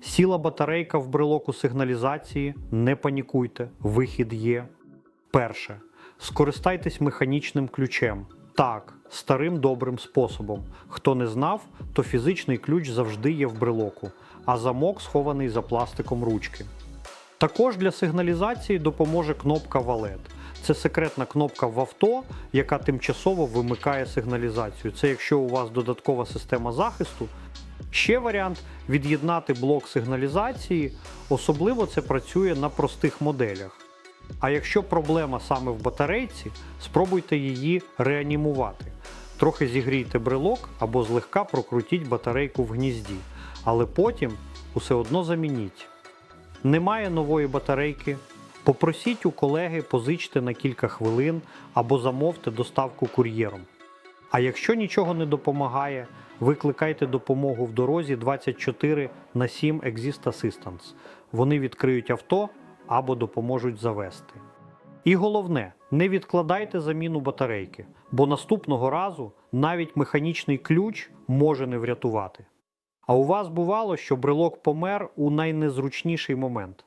Сіла батарейка в брелоку сигналізації, не панікуйте, вихід є. Перше. Скористайтесь механічним ключем. Так, старим добрим способом. Хто не знав, то фізичний ключ завжди є в брелоку, а замок схований за пластиком ручки. Також для сигналізації допоможе кнопка Валет. Це секретна кнопка в авто, яка тимчасово вимикає сигналізацію. Це якщо у вас додаткова система захисту. Ще варіант від'єднати блок сигналізації, особливо це працює на простих моделях. А якщо проблема саме в батарейці, спробуйте її реанімувати. Трохи зігрійте брелок або злегка прокрутіть батарейку в гнізді, але потім усе одно замініть. Немає нової батарейки. Попросіть у колеги позичте на кілька хвилин або замовте доставку кур'єром. А якщо нічого не допомагає, викликайте допомогу в дорозі 24 на 7 Exist Assistance. Вони відкриють авто або допоможуть завести. І головне, не відкладайте заміну батарейки, бо наступного разу навіть механічний ключ може не врятувати. А у вас бувало, що брелок помер у найнезручніший момент.